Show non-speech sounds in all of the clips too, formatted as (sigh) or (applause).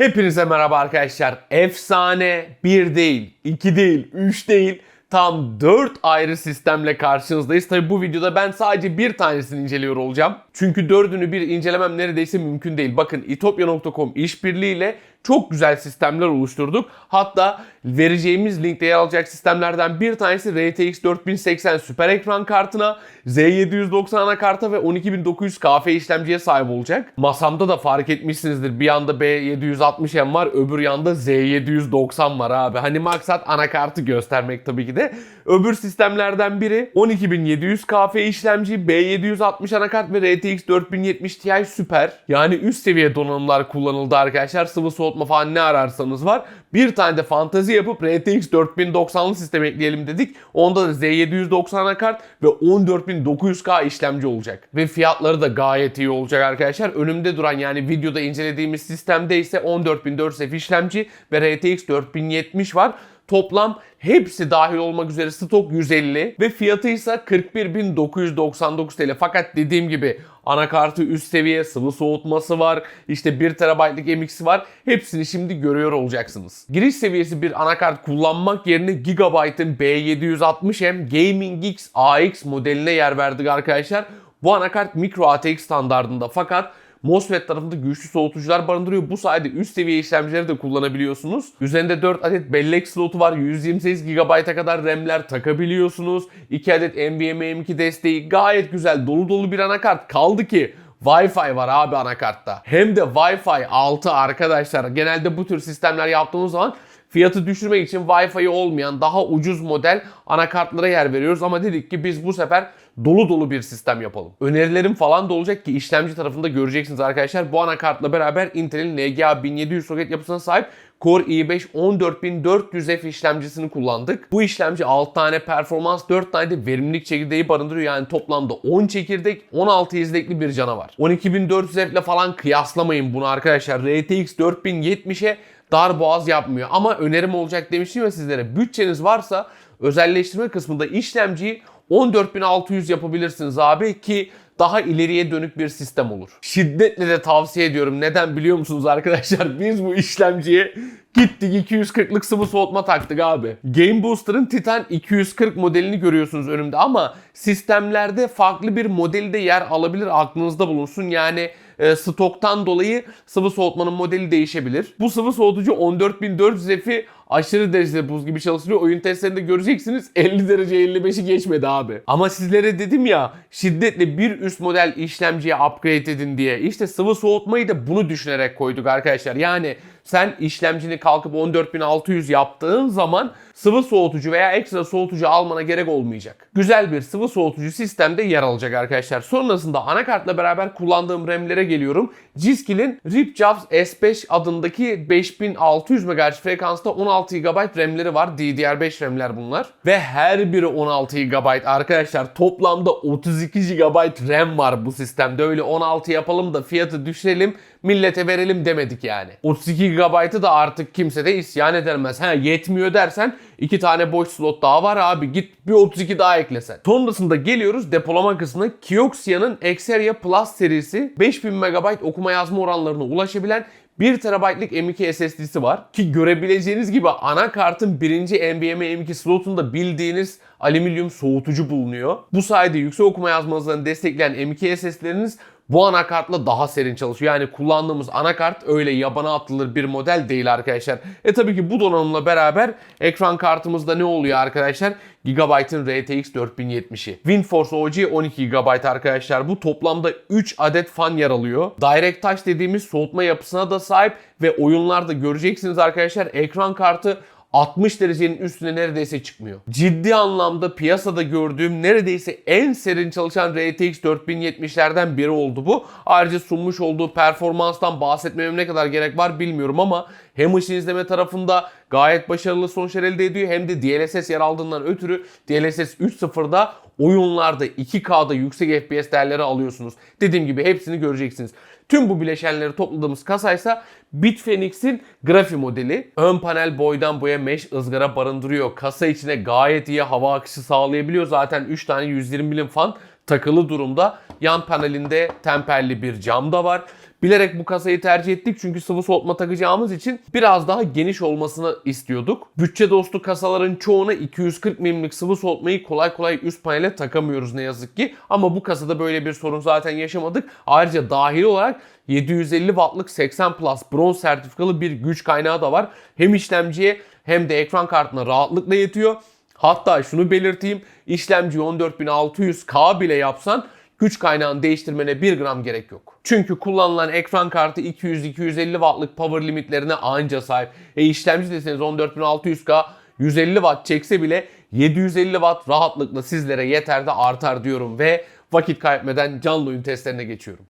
Hepinize merhaba arkadaşlar. Efsane 1 değil, 2 değil, 3 değil. Tam 4 ayrı sistemle karşınızdayız. Tabi bu videoda ben sadece bir tanesini inceliyor olacağım. Çünkü dördünü bir incelemem neredeyse mümkün değil. Bakın itopya.com işbirliğiyle çok güzel sistemler oluşturduk. Hatta vereceğimiz linkte yer alacak sistemlerden bir tanesi RTX 4080 süper ekran kartına, Z790 anakarta ve 12900 KF işlemciye sahip olacak. Masamda da fark etmişsinizdir. Bir yanda B760M var, öbür yanda Z790 var abi. Hani maksat anakartı göstermek tabii ki de. Öbür sistemlerden biri 12700 KF işlemci, B760 anakart ve RTX 4070 Ti süper. Yani üst seviye donanımlar kullanıldı arkadaşlar. Sıvı soğutma falan ne ararsanız var. Bir tane de fantazi yapıp RTX 4090'lı sistem ekleyelim dedik. Onda da Z790 anakart ve 14900K işlemci olacak. Ve fiyatları da gayet iyi olacak arkadaşlar. Önümde duran yani videoda incelediğimiz sistemde ise 14400F işlemci ve RTX 4070 var. Toplam hepsi dahil olmak üzere stok 150 ve fiyatı ise 41.999 TL. Fakat dediğim gibi anakartı üst seviye, sıvı soğutması var, işte 1 TB'lık MX'i var. Hepsini şimdi görüyor olacaksınız. Giriş seviyesi bir anakart kullanmak yerine Gigabyte'ın B760M Gaming X AX modeline yer verdik arkadaşlar. Bu anakart micro ATX standartında fakat MOSFET tarafında güçlü soğutucular barındırıyor. Bu sayede üst seviye işlemcileri de kullanabiliyorsunuz. Üzerinde 4 adet bellek slotu var. 128 GB'a kadar RAM'ler takabiliyorsunuz. 2 adet NVMe M2 desteği gayet güzel dolu dolu bir anakart. Kaldı ki Wi-Fi var abi anakartta. Hem de Wi-Fi 6 arkadaşlar. Genelde bu tür sistemler yaptığımız zaman fiyatı düşürmek için Wi-Fi olmayan daha ucuz model anakartlara yer veriyoruz. Ama dedik ki biz bu sefer dolu dolu bir sistem yapalım. Önerilerim falan da olacak ki işlemci tarafında göreceksiniz arkadaşlar. Bu anakartla beraber Intel'in NGA 1700 soket yapısına sahip Core i5 14400F işlemcisini kullandık. Bu işlemci 6 tane performans, 4 tane de verimlilik çekirdeği barındırıyor. Yani toplamda 10 çekirdek, 16 izlekli bir canavar. 12400F ile falan kıyaslamayın bunu arkadaşlar. RTX 4070'e dar boğaz yapmıyor. Ama önerim olacak demiştim ya sizlere. Bütçeniz varsa özelleştirme kısmında işlemciyi 14600 yapabilirsiniz abi ki daha ileriye dönük bir sistem olur. Şiddetle de tavsiye ediyorum. Neden biliyor musunuz arkadaşlar? (laughs) Biz bu işlemciye gittik 240'lık sıvı soğutma taktık abi. Game Booster'ın Titan 240 modelini görüyorsunuz önümde ama sistemlerde farklı bir modeli de yer alabilir aklınızda bulunsun. Yani e, stoktan dolayı sıvı soğutmanın modeli değişebilir. Bu sıvı soğutucu 14400F'i aşırı derecede buz gibi çalıştırıyor. Oyun testlerinde göreceksiniz 50 derece 55'i geçmedi abi. Ama sizlere dedim ya şiddetle bir üst model işlemciye upgrade edin diye. İşte sıvı soğutmayı da bunu düşünerek koyduk arkadaşlar. Yani sen işlemcini kalkıp 14600 yaptığın zaman sıvı soğutucu veya ekstra soğutucu almana gerek olmayacak. Güzel bir sıvı soğutucu sistemde yer alacak arkadaşlar. Sonrasında anakartla beraber kullandığım RAM'lere geliyorum. Ciskel'in RipJavs S5 adındaki 5600 MHz frekansta 16 GB RAM'leri var. DDR5 RAM'ler bunlar. Ve her biri 16 GB arkadaşlar. Toplamda 32 GB RAM var bu sistemde. Öyle 16 yapalım da fiyatı düşürelim millete verelim demedik yani. 32 GB'ı da artık kimse de isyan edilmez. Ha yetmiyor dersen iki tane boş slot daha var abi git bir 32 daha eklesen. Sonrasında geliyoruz depolama kısmına. Kioxia'nın Xperia Plus serisi 5000 MB okuma yazma oranlarına ulaşabilen 1 TB'lık M2 SSD'si var. Ki görebileceğiniz gibi anakartın birinci NVMe M2 slotunda bildiğiniz alüminyum soğutucu bulunuyor. Bu sayede yüksek okuma yazma hızlarını destekleyen M2 SSD'leriniz bu anakartla daha serin çalışıyor. Yani kullandığımız anakart öyle yabana atılır bir model değil arkadaşlar. E tabii ki bu donanımla beraber ekran kartımızda ne oluyor arkadaşlar? Gigabyte'ın RTX 4070'i. WindForce OG 12 GB arkadaşlar. Bu toplamda 3 adet fan yer alıyor. Direct Touch dediğimiz soğutma yapısına da sahip ve oyunlarda göreceksiniz arkadaşlar ekran kartı 60 derecenin üstüne neredeyse çıkmıyor. Ciddi anlamda piyasada gördüğüm neredeyse en serin çalışan RTX 4070'lerden biri oldu bu. Ayrıca sunmuş olduğu performanstan bahsetmeme ne kadar gerek var bilmiyorum ama hem ışın izleme tarafında gayet başarılı sonuçlar elde ediyor hem de DLSS yer aldığından ötürü DLSS 3.0'da oyunlarda 2K'da yüksek FPS değerleri alıyorsunuz. Dediğim gibi hepsini göreceksiniz. Tüm bu bileşenleri topladığımız kasaysa Bitfenix'in Grafi modeli. Ön panel boydan boya mesh ızgara barındırıyor. Kasa içine gayet iyi hava akışı sağlayabiliyor. Zaten 3 tane 120 milim fan takılı durumda. Yan panelinde temperli bir cam da var. Bilerek bu kasayı tercih ettik çünkü sıvı soğutma takacağımız için biraz daha geniş olmasını istiyorduk. Bütçe dostu kasaların çoğuna 240 mm'lik sıvı soğutmayı kolay kolay üst panele takamıyoruz ne yazık ki. Ama bu kasada böyle bir sorun zaten yaşamadık. Ayrıca dahil olarak 750 wattlık 80 Plus bronz sertifikalı bir güç kaynağı da var. Hem işlemciye hem de ekran kartına rahatlıkla yetiyor. Hatta şunu belirteyim. işlemci 14600K bile yapsan güç kaynağını değiştirmene 1 gram gerek yok. Çünkü kullanılan ekran kartı 200-250 wattlık power limitlerine anca sahip. E işlemci deseniz 14600K 150 watt çekse bile 750 watt rahatlıkla sizlere yeter de artar diyorum ve vakit kaybetmeden canlı oyun testlerine geçiyorum.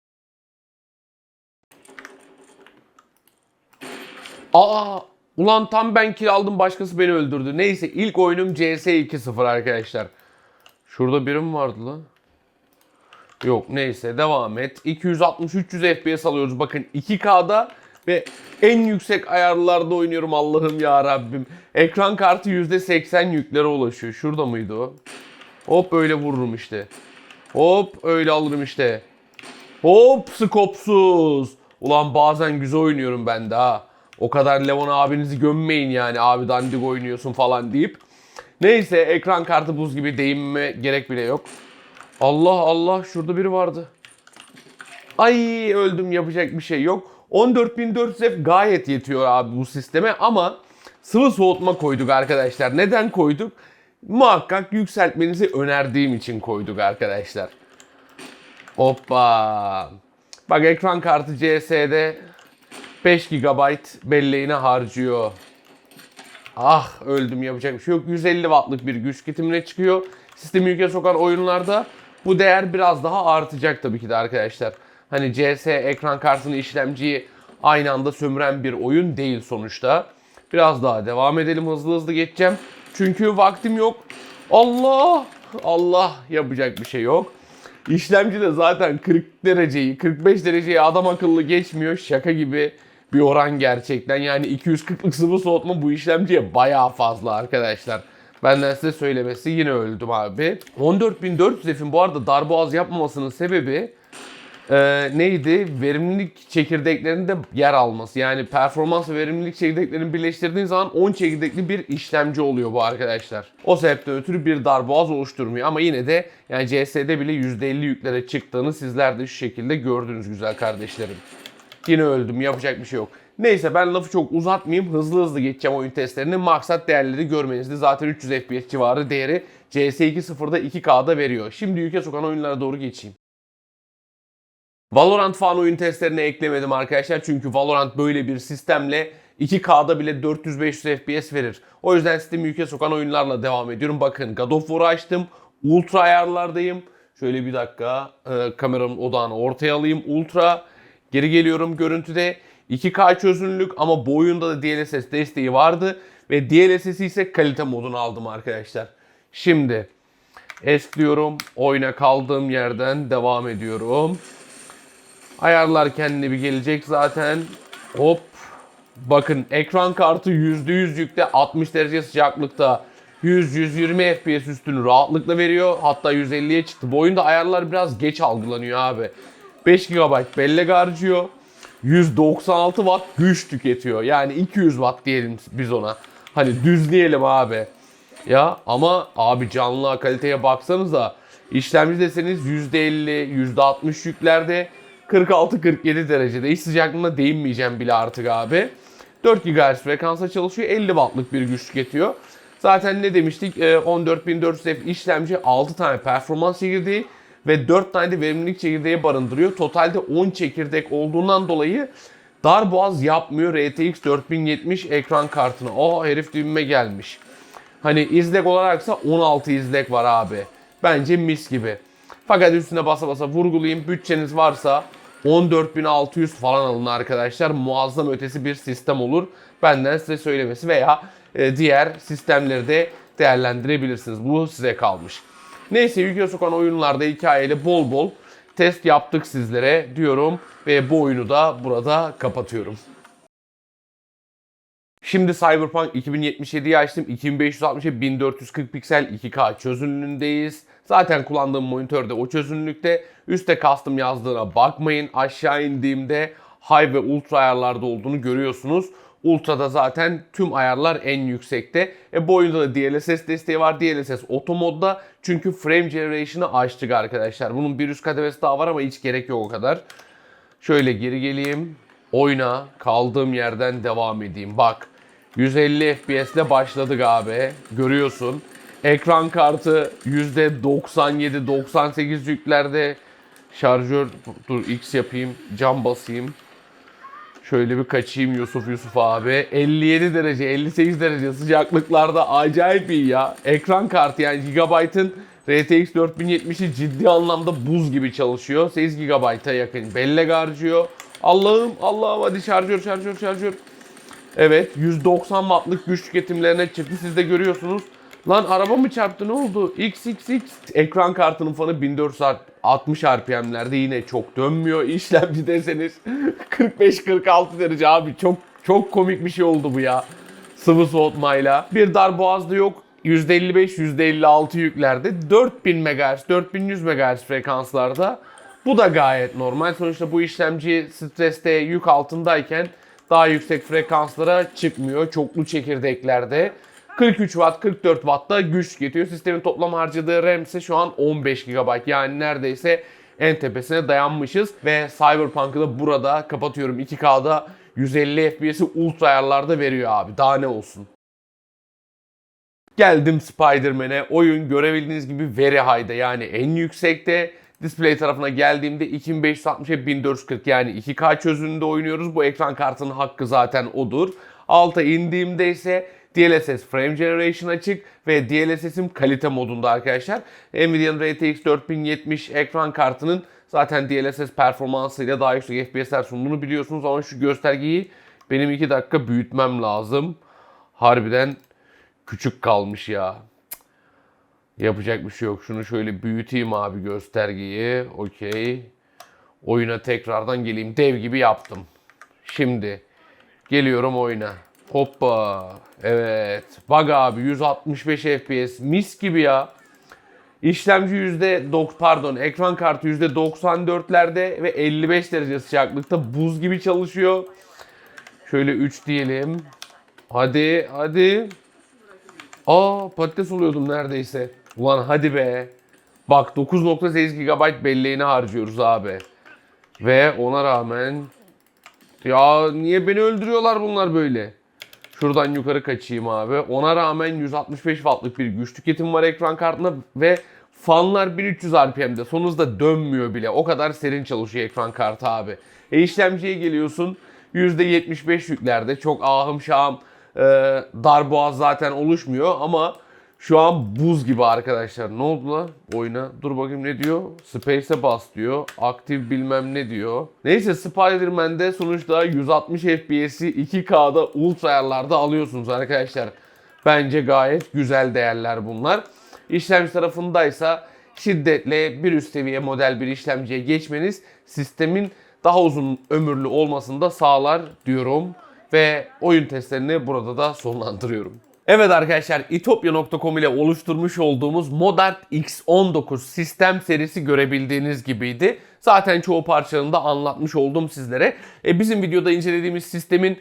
Aa ulan tam ben kill aldım başkası beni öldürdü. Neyse ilk oyunum CS 2.0 arkadaşlar. Şurada birim vardı lan. Yok neyse devam et. 260-300 FPS alıyoruz. Bakın 2K'da ve en yüksek ayarlarda oynuyorum Allah'ım ya Rabbim. Ekran kartı %80 yüklere ulaşıyor. Şurada mıydı o? Hop öyle vururum işte. Hop öyle alırım işte. Hop skopsuz. Ulan bazen güzel oynuyorum ben de ha. O kadar Levon abinizi gömmeyin yani abi dandik oynuyorsun falan deyip. Neyse ekran kartı buz gibi değinme gerek bile yok. Allah Allah şurada biri vardı. Ay öldüm yapacak bir şey yok. 14400F gayet yetiyor abi bu sisteme ama sıvı soğutma koyduk arkadaşlar. Neden koyduk? Muhakkak yükseltmenizi önerdiğim için koyduk arkadaşlar. Hoppa. Bak ekran kartı CS'de 5 GB belleğine harcıyor. Ah öldüm yapacak bir şey yok. 150 wattlık bir güç getimine çıkıyor. Sistemi yüke sokan oyunlarda bu değer biraz daha artacak tabii ki de arkadaşlar. Hani CS ekran kartını işlemciyi aynı anda sömüren bir oyun değil sonuçta. Biraz daha devam edelim hızlı hızlı geçeceğim. Çünkü vaktim yok. Allah! Allah yapacak bir şey yok. İşlemci de zaten 40 dereceyi, 45 dereceyi adam akıllı geçmiyor. Şaka gibi bir oran gerçekten. Yani 240'lık sıvı soğutma bu işlemciye bayağı fazla arkadaşlar. Benden size söylemesi yine öldüm abi. 14400F'in bu arada darboğaz yapmamasının sebebi e, neydi? Verimlilik çekirdeklerinde yer alması. Yani performans ve verimlilik çekirdeklerini birleştirdiğin zaman 10 çekirdekli bir işlemci oluyor bu arkadaşlar. O sebepten ötürü bir darboğaz oluşturmuyor. Ama yine de yani CS'de bile %50 yüklere çıktığını sizler de şu şekilde gördünüz güzel kardeşlerim. Yine öldüm yapacak bir şey yok. Neyse ben lafı çok uzatmayayım. Hızlı hızlı geçeceğim oyun testlerini. Maksat değerleri görmenizdi. Zaten 300 FPS civarı değeri CS 2.0'da 2K'da veriyor. Şimdi yüke sokan oyunlara doğru geçeyim. Valorant falan oyun testlerine eklemedim arkadaşlar. Çünkü Valorant böyle bir sistemle 2K'da bile 400-500 FPS verir. O yüzden sistemi yüke sokan oyunlarla devam ediyorum. Bakın God of War'u açtım. Ultra ayarlardayım. Şöyle bir dakika e, kameramın odağını ortaya alayım. Ultra. Geri geliyorum görüntüde. 2K çözünürlük ama bu oyunda da DLSS desteği vardı. Ve DLSS'i ise kalite modunu aldım arkadaşlar. Şimdi es diyorum. Oyuna kaldığım yerden devam ediyorum. Ayarlar kendine bir gelecek zaten. Hop. Bakın ekran kartı %100 yükte 60 derece sıcaklıkta 100-120 FPS üstünü rahatlıkla veriyor. Hatta 150'ye çıktı. Bu oyunda ayarlar biraz geç algılanıyor abi. 5 GB bellek harcıyor. 196 watt güç tüketiyor. Yani 200 watt diyelim biz ona. Hani düzleyelim abi. Ya ama abi canlı kaliteye baksanıza işlemci deseniz %50, %60 yüklerde 46-47 derecede. İç sıcaklığına değinmeyeceğim bile artık abi. 4 GHz frekansa çalışıyor. 50 wattlık bir güç tüketiyor. Zaten ne demiştik? Ee, 14400F işlemci 6 tane performans çekirdeği ve 4 tane de verimlilik çekirdeği barındırıyor. Totalde 10 çekirdek olduğundan dolayı darboğaz yapmıyor RTX 4070 ekran kartına. O herif düğüme gelmiş. Hani izlek olaraksa 16 izlek var abi. Bence mis gibi. Fakat üstüne basa basa vurgulayayım. Bütçeniz varsa 14.600 falan alın arkadaşlar. Muazzam ötesi bir sistem olur. Benden size söylemesi veya e, diğer sistemleri de değerlendirebilirsiniz. Bu size kalmış. Neyse Yüke Sokan oyunlarda hikayeli bol bol test yaptık sizlere diyorum ve bu oyunu da burada kapatıyorum. Şimdi Cyberpunk 2077'yi açtım. 2560'a 1440 piksel 2K çözünürlüğündeyiz. Zaten kullandığım monitör de o çözünürlükte. Üste custom yazdığına bakmayın. Aşağı indiğimde high ve ultra ayarlarda olduğunu görüyorsunuz. Ultra'da zaten tüm ayarlar en yüksekte. E bu oyunda da DLSS desteği var. DLSS auto modda. Çünkü frame generation'ı açtık arkadaşlar. Bunun bir üst kademesi daha var ama hiç gerek yok o kadar. Şöyle geri geleyim. Oyna. Kaldığım yerden devam edeyim. Bak. 150 FPS ile başladık abi. Görüyorsun. Ekran kartı %97-98 yüklerde. Şarjör dur X yapayım. Cam basayım. Şöyle bir kaçayım Yusuf Yusuf abi. 57 derece, 58 derece sıcaklıklarda acayip iyi ya. Ekran kartı yani Gigabyte'ın RTX 4070'i ciddi anlamda buz gibi çalışıyor. 8 GB'a yakın bellek harcıyor. Allah'ım Allah'ım hadi şarjör şarjör şarjör. Evet 190 wattlık güç tüketimlerine çıktı. Siz de görüyorsunuz. Lan araba mı çarptı ne oldu? XXX. Ekran kartının fanı 1460 RPM'lerde yine çok dönmüyor. İşlemci deseniz 45-46 derece abi. Çok çok komik bir şey oldu bu ya. Sıvı soğutmayla. Bir dar boğazda yok. %55-%56 yüklerde 4000 MHz, 4100 MHz frekanslarda. Bu da gayet normal. Sonuçta bu işlemci streste yük altındayken daha yüksek frekanslara çıkmıyor. Çoklu çekirdeklerde. 43 Watt, 44 Watt'ta güç tüketiyor. Sistemin toplam harcadığı RAM ise şu an 15 GB. Yani neredeyse en tepesine dayanmışız. Ve Cyberpunk'ı da burada kapatıyorum. 2K'da 150 FPS'i ultra ayarlarda veriyor abi. Daha ne olsun. Geldim Spider-Man'e. Oyun görebildiğiniz gibi very high'da yani en yüksekte. Display tarafına geldiğimde 2560'a 1440 yani 2K çözünürlüğünde oynuyoruz. Bu ekran kartının hakkı zaten odur. Alta indiğimde ise DLSS Frame Generation açık ve DLSS'im kalite modunda arkadaşlar. Nvidia'nın RTX 4070 ekran kartının zaten DLSS performansıyla daha yüksek FPS'ler sunduğunu biliyorsunuz ama şu göstergeyi benim 2 dakika büyütmem lazım. Harbiden küçük kalmış ya. Yapacak bir şey yok. Şunu şöyle büyüteyim abi göstergeyi. Okey. Oyuna tekrardan geleyim. Dev gibi yaptım. Şimdi geliyorum oyuna. Hoppa. Evet. Bak abi 165 FPS. Mis gibi ya. İşlemci %9 pardon ekran kartı %94'lerde ve 55 derece sıcaklıkta buz gibi çalışıyor. Şöyle 3 diyelim. Hadi hadi. Aa patates oluyordum neredeyse. Ulan hadi be. Bak 9.8 GB belleğini harcıyoruz abi. Ve ona rağmen ya niye beni öldürüyorlar bunlar böyle? Şuradan yukarı kaçayım abi. Ona rağmen 165 wattlık bir güç tüketim var ekran kartında ve fanlar 1300 RPM'de. Sonunuzda dönmüyor bile. O kadar serin çalışıyor ekran kartı abi. E işlemciye geliyorsun. %75 yüklerde. Çok ahım şahım e, dar boğaz zaten oluşmuyor ama şu an buz gibi arkadaşlar. Ne oldu lan oyuna? Dur bakayım ne diyor? Space'e bas diyor. Aktif bilmem ne diyor. Neyse Spider-Man'de sonuçta 160 FPS'i 2K'da ultra ayarlarda alıyorsunuz arkadaşlar. Bence gayet güzel değerler bunlar. İşlemci tarafındaysa şiddetle bir üst seviye model bir işlemciye geçmeniz sistemin daha uzun ömürlü olmasını da sağlar diyorum. Ve oyun testlerini burada da sonlandırıyorum. Evet arkadaşlar itopya.com ile oluşturmuş olduğumuz Modern X19 sistem serisi görebildiğiniz gibiydi. Zaten çoğu parçalarını da anlatmış oldum sizlere. E, bizim videoda incelediğimiz sistemin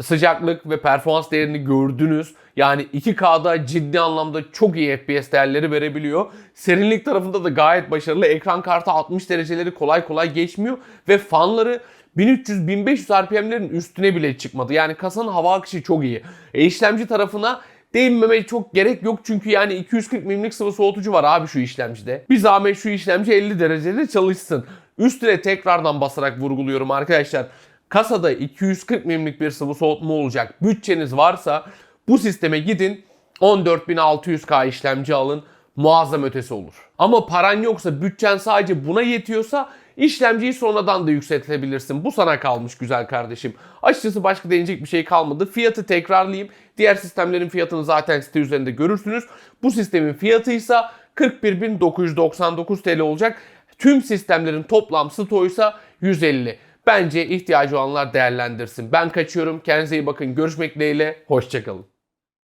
sıcaklık ve performans değerini gördünüz. Yani 2K'da ciddi anlamda çok iyi FPS değerleri verebiliyor. Serinlik tarafında da gayet başarılı. Ekran kartı 60 dereceleri kolay kolay geçmiyor ve fanları 1300-1500 RPM'lerin üstüne bile çıkmadı. Yani kasanın hava akışı çok iyi. E, işlemci tarafına değinmeme çok gerek yok çünkü yani 240 mm'lik sıvı soğutucu var abi şu işlemcide. Bir zahmet şu işlemci 50 derecede çalışsın. Üstüne tekrardan basarak vurguluyorum arkadaşlar. Kasada 240 mm'lik bir sıvı soğutma olacak. Bütçeniz varsa bu sisteme gidin 14600K işlemci alın muazzam ötesi olur. Ama paran yoksa bütçen sadece buna yetiyorsa işlemciyi sonradan da yükseltebilirsin. Bu sana kalmış güzel kardeşim. Açıkçası başka deneyecek bir şey kalmadı. Fiyatı tekrarlayayım. Diğer sistemlerin fiyatını zaten site üzerinde görürsünüz. Bu sistemin fiyatı ise 41.999 TL olacak. Tüm sistemlerin toplam stoğu ise 150. Bence ihtiyacı olanlar değerlendirsin. Ben kaçıyorum. Kendinize iyi bakın. Görüşmek dileğiyle. Hoşçakalın.